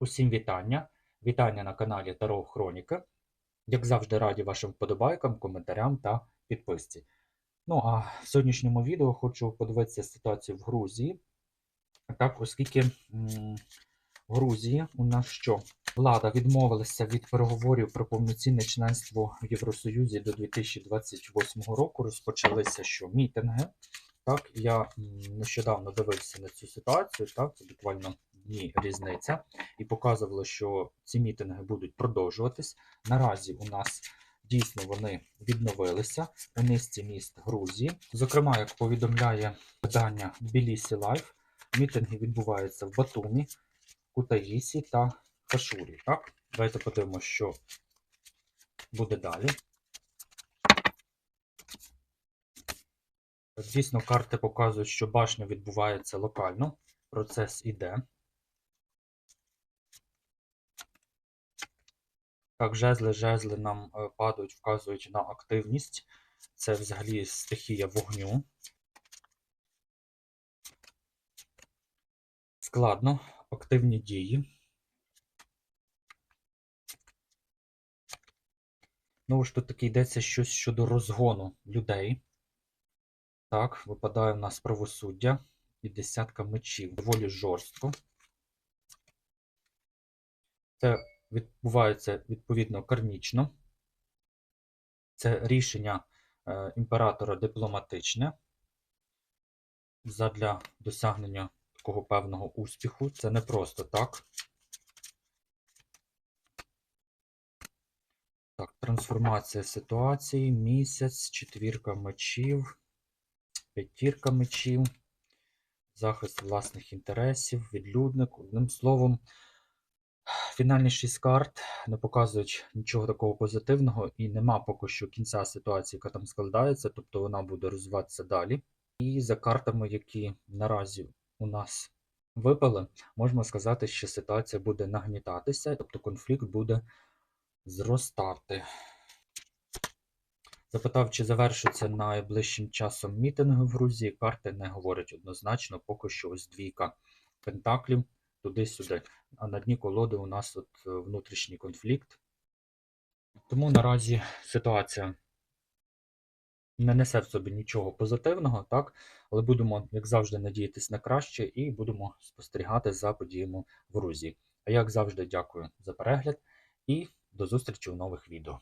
Усім вітання! Вітання на каналі Таро Хроніка. Як завжди, раді вашим вподобайкам, коментарям та підписці. Ну а в сьогоднішньому відео хочу подивитися ситуацію в Грузії. Так, оскільки в Грузії у нас що? Влада відмовилася від переговорів про повноцінне членство в Євросоюзі до 2028 року. Розпочалися що мітинги. Так, я нещодавно дивився на цю ситуацію, так, це буквально дні різниця, і показувало, що ці мітинги будуть продовжуватись. Наразі у нас дійсно вони відновилися у низці міст Грузії. Зокрема, як повідомляє видання Тбілісі Лайф, мітинги відбуваються в Батумі, Кутаїсі та Хашурі. Так, давайте подивимося, що буде далі. Дійсно, карти показують, що башня відбувається локально, процес іде. Так, жезли, жезли нам е, падають, вказують на активність. Це взагалі стихія вогню. Складно, активні дії. Ну, ж тут таки йдеться щось щодо розгону людей. Так, випадає в нас правосуддя і десятка мечів. Доволі жорстко. Це відбувається відповідно кармічно. Це рішення е, імператора дипломатичне задля досягнення такого певного успіху. Це не просто так. Так, трансформація ситуації, місяць, четвірка мечів, п'ятірка мечів, захист власних інтересів, відлюдник. Одним словом, фінальні шість карт не показують нічого такого позитивного, і нема поки що кінця ситуації, яка там складається, тобто вона буде розвиватися далі. І за картами, які наразі у нас випали, можна сказати, що ситуація буде нагнітатися, тобто конфлікт буде зростати. Запитав, чи завершиться найближчим часом мітинги в Грузії. Карти не говорять однозначно, поки що ось двійка пентаклів туди-сюди. А на дні колоди у нас от е, внутрішній конфлікт. Тому наразі ситуація не несе в собі нічого позитивного, так? але будемо, як завжди, надіятися на краще і будемо спостерігати за подіями в Грузії. А як завжди, дякую за перегляд і до зустрічі у нових відео.